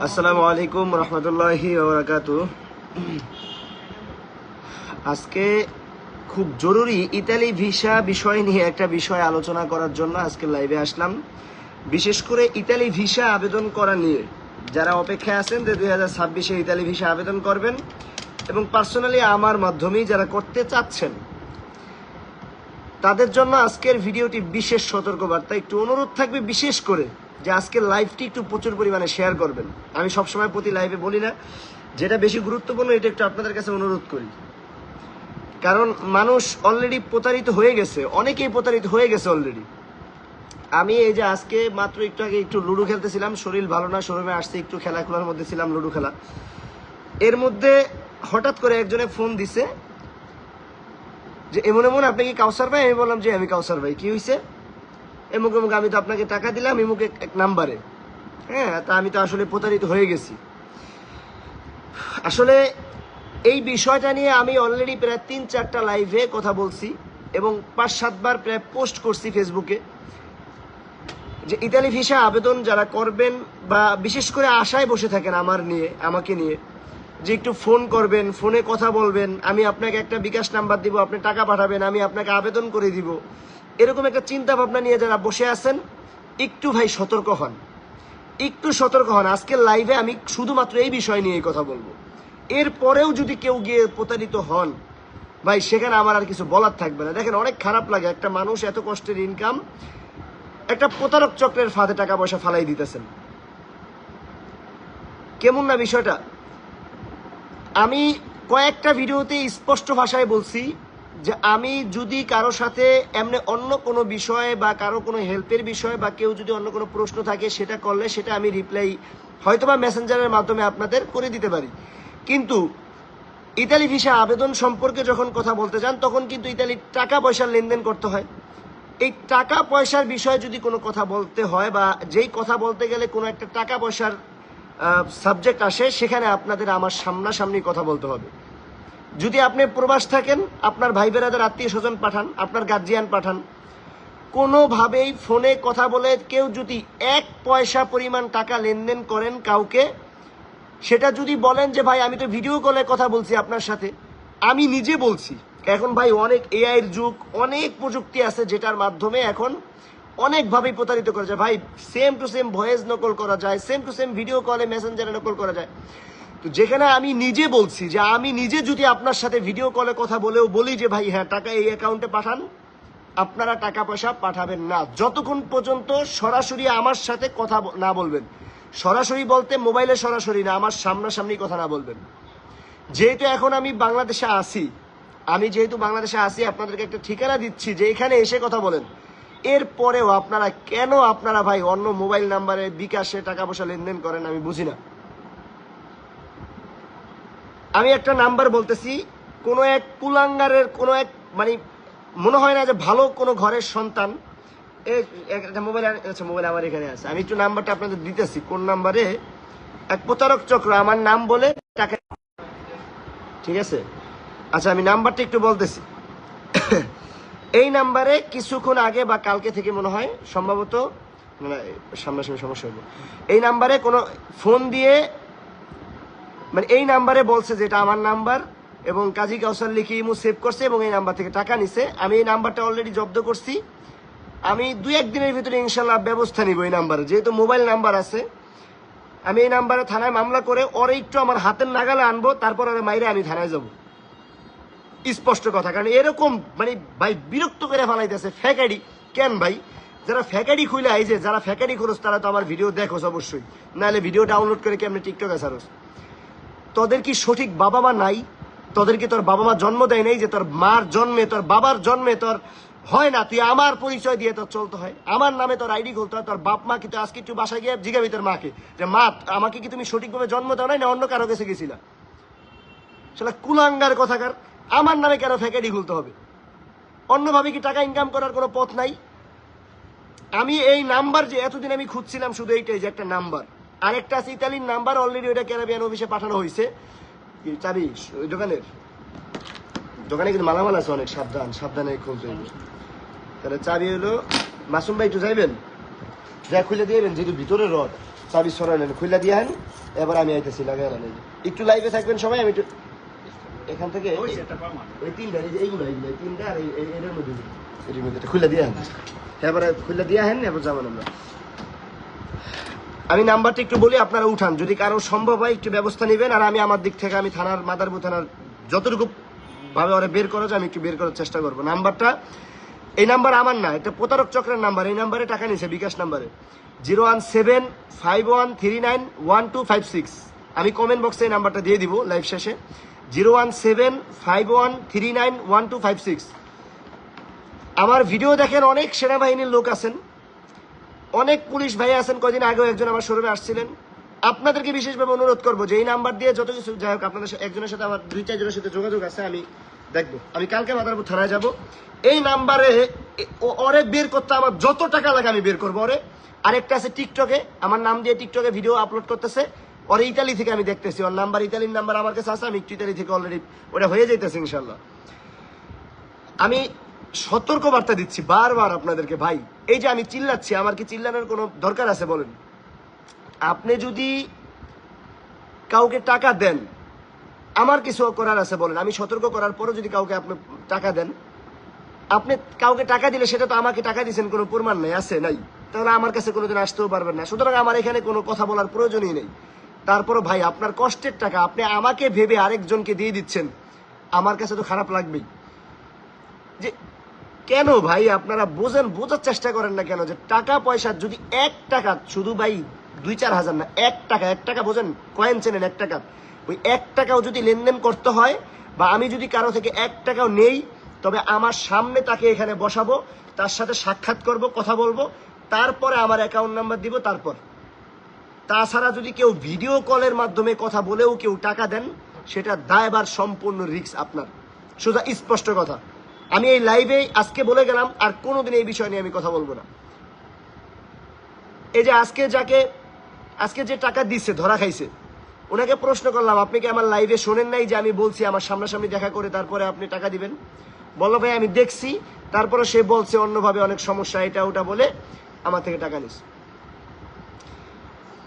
আসসালামু আলাইকুম রহমতুল্লাহি আজকে খুব জরুরি ইতালি ভিসা বিষয় নিয়ে একটা বিষয় আলোচনা করার জন্য আজকে লাইভে আসলাম। বিশেষ করে ইতালি ভিসা আবেদন করা নিয়ে। যারা অপেক্ষায় আছেন যে দুই হাজার ছাব্বিশে ইতালি ভিসা আবেদন করবেন এবং পার্সোনালি আমার মাধ্যমেই যারা করতে চাচ্ছেন তাদের জন্য আজকের ভিডিওটি বিশেষ সতর্কবার্তা। একটু অনুরোধ থাকবে বিশেষ করে যে আজকের লাইভটি একটু প্রচুর পরিমাণে শেয়ার করবেন। আমি সবসময় প্রতি লাইভে বলি না, যেটা বেশি গুরুত্বপূর্ণ, এটা একটু আপনাদের কাছে অনুরোধ করি। কারণ মানুষ অলরেডি প্রতারিত হয়ে গেছে, অনেকেই প্রতারিত হয়ে গেছে অলরেডি আমি এই যে আজকে মাত্র একটু আগে একটু লুডো খেলতেছিলাম, শরীর ভালো না, শোরুমে আসছে, একটু খেলাখুলার মধ্যে ছিলাম, লুডো খেলা। এর মধ্যে হঠাৎ করে একজনে ফোন দিছে যে এমন এমন আপনি কি কাউসার ভাই, আমি বললাম যে আমি কাউসার ভাই। কি হয়েছে এমুক এমুক, আমি তো আপনাকে টাকা দিলাম, এমুক এক- নাম্বারে। হ্যাঁ তা আমি তো আসলে প্রতারিত হয়ে গেছি। আসলে এই বিষয়টা নিয়ে আমি অলরেডি প্রায় তিন, চারটা লাইভে কথা বলছি এবং পাঁচ সাতবার প্রায় পোস্ট করছি ফেসবুকে যে ইতালি ভিসা আবেদন যারা করবেন বা বিশেষ করে আশায় বসে থাকেন আমার নিয়ে, আমাকে নিয়ে যে একটু ফোন করবেন, ফোনে কথা বলবেন, আমি আপনাকে একটা বিকাশ নাম্বার দিব, আপনি টাকা পাঠাবেন, আমি আপনাকে আবেদন করে দিব। এরকম একটা চিন্তা ভাবনা নিয়ে যারা বসে আছেন, একটু ভাই সতর্ক হন। একটু সতর্ক হন। আজকের লাইভে আমি শুধুমাত্র এই বিষয় নিয়ে কথা বলব। এরপরেও যদি কেউ গিয়ে প্রতারিত হন, ভাই সেখানে আমার আর কিছু বলার থাকবে না। দেখেন, অনেক খারাপ লাগে। একটা মানুষ এত কষ্টের ইনকাম একটা প্রতারক চক্রের ফাঁদে টাকা পয়সা ফালাই দিতেছেন। কেমন না বিষয়টা? আমি কয়েকটা ভিডিওতে স্পষ্ট ভাষায় বলছি যে আমি যদি কারও সাথে এমনি অন্য কোনো বিষয়ে বা কারও কোনো হেল্পের বিষয়ে বা কেউ যদি অন্য কোনো প্রশ্ন থাকে সেটা করলে সেটা আমি রিপ্লাই হয়তোবা মেসেঞ্জারের মাধ্যমে আপনাদের করে দিতে পারি। কিন্তু ইতালি ভিসা আবেদন সম্পর্কে যখন কথা বলতে যান, তখন কিন্তু ইতালির টাকা পয়সার লেনদেন করতে হয়। এই টাকা পয়সার বিষয়ে যদি কোনো কথা বলতে হয় বা যেই কথা বলতে গেলে কোনো একটা টাকা পয়সার সাবজেক্ট আসে, সেখানে আপনাদের আমার সামনাসামনি কথা বলতে হবে। যদি আপনি প্রবাস থাকেন, আপনার ভাই বেড়াদের আত্মীয় স্বজন পাঠান, আপনার গার্জিয়ান পাঠান, কোনোভাবেই ফোনে কথা বলে কেউ যদি এক পয়সা পরিমাণ টাকা লেনদেন করেন কাউকে, সেটা যদি বলেন যে, ভাই, আমি তো ভিডিও কলে কথা বলছি আপনার সাথে। আমি নিজে বলছি। এখন ভাই, অনেক এআইয়ের যুগ, অনেক প্রযুক্তি আছে যেটার মাধ্যমে এখন অনেকভাবেই প্রতারিত করা যায়। ভাই সেম টু সেম ভয়েস নকল করা যায় সেম টু সেম ভিডিও কলে মেসেঞ্জারে নকল করা যায়। তো যেখানে আমি নিজে বলছি যে আমি নিজে যদি আপনার সাথে ভিডিও কলে কথা বলেও বলি যে, ভাই হ্যাঁ টাকা এই অ্যাকাউন্টে পাঠান। আপনারা টাকা পয়সা পাঠাবেন না। যতক্ষণ পর্যন্ত সরাসরি আমার সাথে কথা না বলবেন। সরাসরি বলতে মোবাইলে সরাসরি না, আমার সামনাসামনি কথা না বলবেন। যেহেতু এখন আমি বাংলাদেশে আসি আমি যেহেতু বাংলাদেশে আসি আপনাদেরকে একটা ঠিকানা দিচ্ছি যে এখানে এসে কথা বলেন। এরপরেও আপনারা কেন আপনারা ভাই অন্য মোবাইল নাম্বারে বিকাশে টাকা পয়সা লেনদেন করেন আমি বুঝি না। আমি একটা নাম্বার বলতেছি, কোনো এক কুলাঙ্গারের কোনো এক মানে মনে হয় না যে ভালো কোনো ঘরের সন্তান একটা মোবাইল আচ্ছা মোবাইল আমার এখানে আছে। আমি একটু নাম্বারটা আপনাদের দিতেছি, কোন নাম্বারে? এক প্রতারক চক্র, আমার নাম বলে টাকা ঠিক আছে? আচ্ছা আমি নাম্বারটা একটু বলতেছি। এই নাম্বারে কিছুক্ষণ আগে বা কালকে থেকে মনে হয়, সম্ভবত মানে সামনাসামনি সমস্যা হলো এই নাম্বারে কোনো ফোন দিয়ে মানে এই নাম্বারে বলছে যে এটা আমার নাম্বার এবং কাজী কাউসার লিখে ইমু সেভ করছে এবং এই নাম্বার থেকে টাকা নিছে। আমি এই নাম্বারটা অলরেডি জব্দ করছি। আমি দুই একদিনের ভিতরে ইনশাল্লাহ ব্যবস্থা নিব এই নাম্বারে। যেহেতু মোবাইল নাম্বার আছে, আমি এই নাম্বারে থানায় মামলা করে ওরে একটু আমার হাতের নাগালে আনব, তারপর ওরা মাইরে আমি থানায় যাব। স্পষ্ট কথা, কারণ এরকম মানে ভাই বিরক্ত করে ফেলাইতেছে ফ্যাকাডি। কেন ভাই? যারা ফ্যাকাডি খুলে আইছে, যারা ফ্যাকাডি খরচ তারা তো আমার ভিডিও দেখোস অবশ্যই। নাহলে ভিডিও ডাউনলোড করে কেমনি টিকটকে সারোস তোদের কি সঠিক বাবা মা নাই তোদেরকে তোর বাবা মা জন্ম দেয় নাই যে তোর মার জন্মে, তোর বাবার জন্মে তোর হয় না? তুই আমার পরিচয় দিয়ে তোর চলতে হয়। আমার নামে তোর আইডি খুলতে হয়, তোর বাপ মা কি আজকে একটু বাসায় গিয়ে জিগাবি তোর মাকে? যে মা, আমাকে কি তুমি সঠিকভাবে জন্ম দাও নাই না অন্য কারও কাছে গেছিলা? সেটা কুলাঙ্গার কথাকার আমার নামে কেন ফ্যাকাডি খুলতে হবে? অন্যভাবে কি টাকা ইনকাম করার কোনো পথ নাই? আমি এই নাম্বার যে এতদিন আমি খুঁজছিলাম, শুধু এইটাই যে একটা নাম্বার। আরেকটা আছে, ইতালির নাম্বার অলরেডি ওটা ক্যারাবিয়ান অফিসে পাঠানো হয়েছে। চাবি, ওই দোকানের? দোকানে কিন্তু মালামাল আছে অনেক, সাবধান, সাবধানে খুলতে হবে। তাহলে চাবি হলো, মাসুম ভাই একটু যাইবেন? যা খুলে দিয়ে যেহেতু ভিতরে রড, চাবি সরালেন খুলে দিয়ে এবার আমি আইতেছি লাগাই একটু লাইভে থাকবেন সবাই, আমি একটু এখান থেকে ওই তিনটা এই যে এইগুলো এইগুলো তিনটা আর এটার মধ্যে এটার মধ্যে খুলে দিয়ে হেন এবারে খুলে দিয়ে হেন এবার যাবেন আমরা। আমি নাম্বারটা একটু বলি আপনারা উঠান। যদি কারও সম্ভব হয় একটু ব্যবস্থা নেবেন। আর আমি আমার দিক থেকে আমি থানার মাদারপুর থানার যতটুকু ভাবে ওরা বের করা যায় আমি একটু বের করার চেষ্টা করব। নাম্বারটা এই নাম্বার আমার না এটা প্রতারক চক্রের নাম্বার। এই নাম্বারে টাকা নিছে বিকাশ নাম্বারে। Zero one seven five one three nine one two five six. আমি কমেন্ট বক্সে এই নাম্বারটা দিয়ে দিব লাইভ শেষে। Zero one seven five one three nine one two five six. আমার ভিডিও দেখেন অনেক সেনাবাহিনীর লোক আছেন। অনেক পুলিশ ভাই আছেন কদিন আগেও একজন আমার শোরুমে আসছিলেন। আপনাদেরকে বিশেষভাবে অনুরোধ করব যে এই নাম্বার দিয়ে যত কিছু, যাই হোক, আপনাদের একজনের সাথে আমার, দুই, চারজনের সাথে যোগাযোগ আছে, আমি দেখব। আমি কালকে মাদারপুর থানায় যাব। এই নাম্বারে ওরে বের করতে আমার যত টাকা লাগে আমি বের করব ওরে আরেকটা আছে টিকটকে, আমার নাম দিয়ে টিকটকে ভিডিও আপলোড করতেছে। ওরে ইতালি থেকে আমি দেখতেছি, ওর নাম্বার, ইতালির নাম্বার আমার কাছে আছে, আমি একটু ইতালি থেকে অলরেডি ওটা হয়ে যাইতেছে ইনশাল্লাহ আমি সতর্ক বার্তা দিচ্ছি বারবার আপনাদেরকে, ভাই, এই যে আমি চিল্লাচ্ছি, আমার কি চিল্লানোর কোনো দরকার আছে বলেন? আপনি যদি কাউকে টাকা দেন, আমার কিছু করার আছে বলেন, আমি সতর্ক করার পরও যদি কাউকে আপনি টাকা দেন, আপনি কাউকে টাকা দিলে সেটা তো আমাকে টাকা দিয়েছেন, কোনো প্রমাণ নেই, আছে, নাই, তাহলে আমার কাছে কোনোদিন আসতেও পারবেন না। সুতরাং আমার এখানে কোনো কথা বলার প্রয়োজনই নেই। তারপরও ভাই, আপনার কষ্টের টাকা, আপনি আমাকে ভেবে আরেকজনকে দিয়ে দিচ্ছেন। আমার কাছে তো খারাপ লাগবেই। যে কেন ভাই, আপনারা বোঝেন, বোঝার চেষ্টা করেন না কেন যে টাকা পয়সা যদি এক টাকা, শুধু ভাই দুই চার হাজার না, এক টাকা এক টাকা বোঝেন, কয়েন চেনেন এক টাকা। ওই এক টাকাও যদি লেনদেন করতে হয় বা আমি যদি কারও থেকে এক টাকাও নেই, তবে আমার সামনে তাকে এখানে বসাবো, তার সাথে সাক্ষাৎ করব, কথা বলব, তারপরে আমার অ্যাকাউন্ট নাম্বার দিব, তারপর। তাছাড়া যদি কেউ ভিডিও কলের মাধ্যমে কথা বলেও কেউ টাকা দেন, সেটা দায়বার সম্পূর্ণ রিস্ক আপনার। সোজা, স্পষ্ট কথা। আমি এই লাইভে আজকে বলে গেলাম, আর কোনোদিন এই বিষয় নিয়ে আমি কথা বলব না। এই যে আজকে যাকে, আজকে যে টাকা দিচ্ছে ধরা খাইছে, ওনাকে প্রশ্ন করলাম, আপনি কি আমার লাইভে শোনেন নাই যে আমি বলছি আমার সামনাসামনি দেখা করে তারপরে আপনি টাকা দিবেন? বলল, ভাই, আমি দেখছি। তারপরে সে বলছে, অন্যভাবে অনেক সমস্যা, এটা, ওটা বলে আমার থেকে টাকা নিস।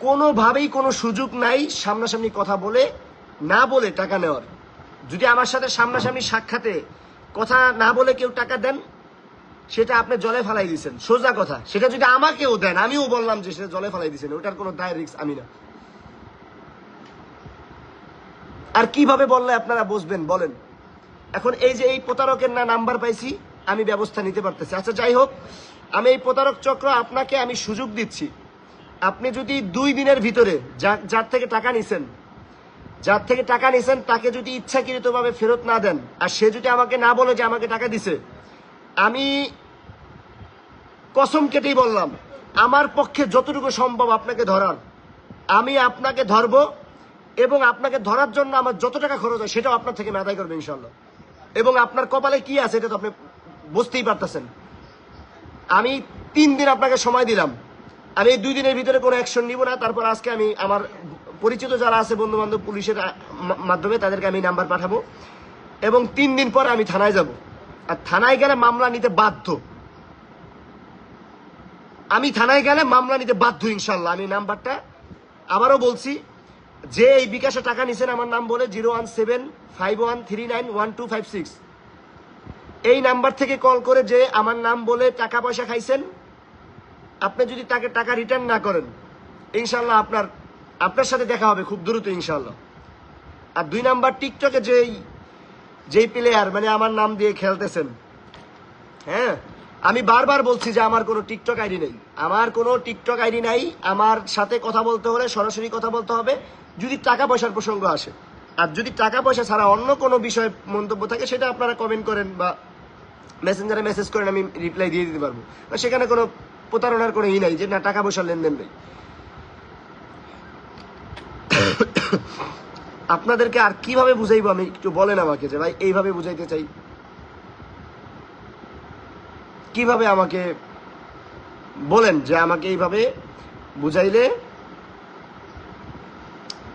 কোনোভাবেই কোনো সুযোগ নাই সামনাসামনি কথা বলে, না বলে টাকা নেওয়ার। যদি আমার সাথে সামনাসামনি সাক্ষাতে কথা না বলে কেউ টাকা দেন, সেটা আপনি জলে ফেলাই দিয়েছেন। সোজা কথা। সেটা যদি আমাকেও দেন, আমিও বললাম যে সেটা জলে ফেলাই দিয়েছেন। ওটার কোনো দায় রিক্স আমি না। আর কীভাবে বললে আপনারা বুঝবেন বলেন। এখন এই যে এই প্রতারকের না নাম্বার পাইছি, আমি ব্যবস্থা নিতে পারতেছি। আচ্ছা যাই হোক, আমি এই প্রতারক চক্র আপনাকে আমি সুযোগ দিচ্ছি। আপনি যদি দুই দিনের ভিতরে যার থেকে টাকা নিছেন, যার থেকে টাকা নিছেন, তাকে যদি ইচ্ছাকৃতভাবে ফেরত না দেন, আর সে যদি আমাকে না বলে যে আমাকে টাকা দিছে, আমি কসম কেটেই বললাম, আমার পক্ষে যতটুকু সম্ভব আপনাকে ধরার। আমি আপনাকে ধরবো এবং আপনাকে ধরার জন্য আমার যত টাকা খরচ হয় সেটাও আপনার থেকে আমি আদায় করব ইনশাল্লাহ এবং আপনার কপালে কি আছে এটা তো আপনি বুঝতেই পারতেছেন। আমি তিন দিন আপনাকে সময় দিলাম। আমি এই দুই দিনের ভিতরে কোনো অ্যাকশন নিব না। তারপর আজকে আমি আমার পরিচিত যারা আছে বন্ধু বান্ধব পুলিশের মাধ্যমে তাদেরকে আমি নাম্বার পাঠাবো। এবং তিন দিন পর আমি থানায় যাব। আর থানায় গেলে মামলা নিতে বাধ্য। আমি থানায় গেলে মামলা নিতে বাধ্য ইনশাল্লাহ আমি নাম্বারটা আবারও বলছি, যে এই বিকাশে টাকা নিছেন আমার নাম বলে zero one seven, five one, three nine, one two five six. এই নাম্বার থেকে কল করে যে আমার নাম বলে টাকা পয়সা খাইছেন আপনি যদি তাকে টাকা রিটার্ন না করেন ইনশাল্লাহ আপনার আপনার সাথে দেখা হবে খুব দ্রুত ইনশাল্লাহ আর দুই নাম্বার টিকটকে যেই যেই প্লেয়ার মানে আমার নাম দিয়ে খেলতেছেন হ্যাঁ? আমি বারবার বলছি যে আমার কোনো টিকটক আইডি নেই। আমার কোনো টিকটক আইডি নাই, আমার সাথে কথা বলতে হলে সরাসরি কথা বলতে হবে, যদি টাকা পয়সার প্রসঙ্গ আসে। আর যদি টাকা পয়সা ছাড়া অন্য কোনো বিষয়ে মন্তব্য থাকে, সেটা আপনারা কমেন্ট করেন বা মেসেঞ্জারে মেসেজ করেন, আমি রিপ্লাই দিয়ে দিতে পারব। সেখানে কোনো প্রতারণার কোনো ই নাই যে, না, টাকা পয়সার লেনদেন নেই। আপনাদেরকে আর কীভাবে বুঝাইবো আমি? একটু বলেন আমাকে যে, ভাই, এইভাবে বুঝাইতে চাই। কীভাবে আমাকে বলেন যে, আমাকে এইভাবে বুঝাইলে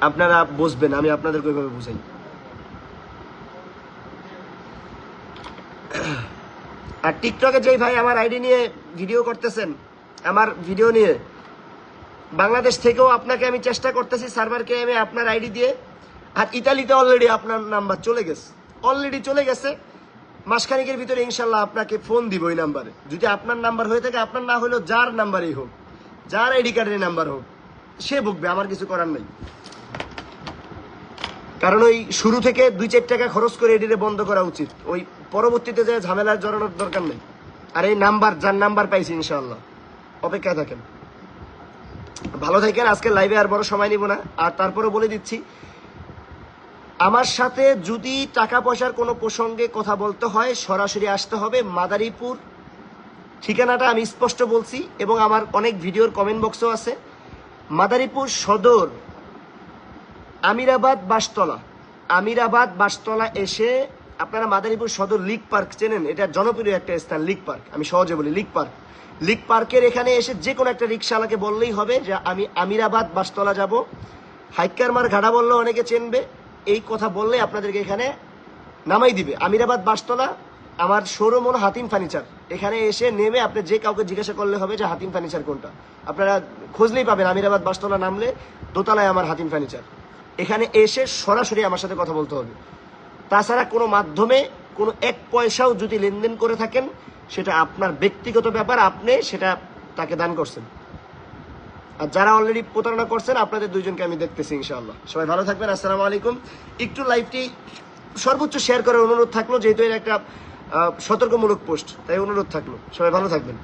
আপনারা বুঝবেন, আমি আপনাদেরকে ওইভাবে বুঝাই। আর টিকটকে যেই ভাই আমার আইডি নিয়ে ভিডিও করতেছেন আমার ভিডিও নিয়ে। বাংলাদেশ থেকেও আপনাকে আমি চেষ্টা করতেছি সার্ভারকে আমি আপনার আইডি দিয়ে। আর ইতালিতে অলরেডি আপনার নাম্বার চলে গেছে। অলরেডি চলে গেছে। মাসখানিকের ভিতরে ইনশাল্লাহ আপনাকে ফোন দিব ওই নাম্বারে যদি আপনার নাম্বার হয়ে থাকে, আপনার না হলেও যার নাম্বারই হোক, যার আইডি কার্ডের নাম্বার হোক, সে ভুগবে, আমার কিছু করার নেই। কারণ ওই শুরু থেকে দুই চার টাকা খরচ করে এটিতে বন্ধ করা উচিত। ওই পরবর্তীতে যে ঝামেলার জড়ানোর দরকার নেই। আর এই নাম্বার যার নাম্বার পাইছি ইনশাল্লাহ। অপেক্ষায় থাকেন। ভালো থাকেন আজকে লাইভে আর বড় সময় নিব না। আর তারপরে বলে দিচ্ছি, আমার সাথে যদি টাকা পয়সার কোনো প্রসঙ্গে কথা বলতে হয়, সরাসরি আসতে হবে মাদারীপুর। ঠিকানাটা আমি স্পষ্ট বলছি এবং আমার অনেক ভিডিওর কমেন্ট বক্সও আছে। মাদারীপুর সদর, আমিরাবাদ বাসতলা। আমিরাবাদ বাসতলা এসে আপনারা মাদারীপুর সদর লিক পার্ক চেনেন। এটা জনপ্রিয় একটা স্থান, লিক পার্ক। আমি সহজে বলি, লিক পার্ক। লিক পার্কের এখানে এসে যে কোনো একটা রিক্সাওয়ালাকে বললেই হবে যে, আমি আমিরাবাদ বাসতলা যাব। হাইকারমার ঘাটা বললে, অনেকে চেনবে। এই কথা বললে আপনাদেরকে এখানে নামাই দিবে। আমিরাবাদ বাসতলা, আমার শোরুম হলো হাতিম ফার্নিচার। এখানে এসে নেমে আপনি যে কাউকে জিজ্ঞাসা করলে হবে যে, হাতিম ফার্নিচার কোনটা? আপনারা খুঁজলেই পাবেন আমিরাবাদ বাসতলা নামলে দোতলায় আমার হাতিম ফার্নিচার। এখানে এসে সরাসরি আমার সাথে কথা বলতে হবে। তাছাড়া কোনো মাধ্যমে কোনো এক পয়সাও যদি লেনদেন করে থাকেন সেটা আপনার ব্যক্তিগত ব্যাপার, আপনি সেটা তাকে দান করছেন। আর যারা অলরেডি প্রতারণা করছেন, আপনাদের দুইজনকে আমি দেখতেছি ইনশাআল্লাহ। সবাই ভালো থাকবেন, আসসালামু আলাইকুম। একটু লাইভটি সর্বোচ্চ শেয়ার করার অনুরোধ থাকল, যেহেতু এর একটা সতর্কমূলক পোস্ট তাই অনুরোধ থাকল। সবাই ভালো থাকবেন।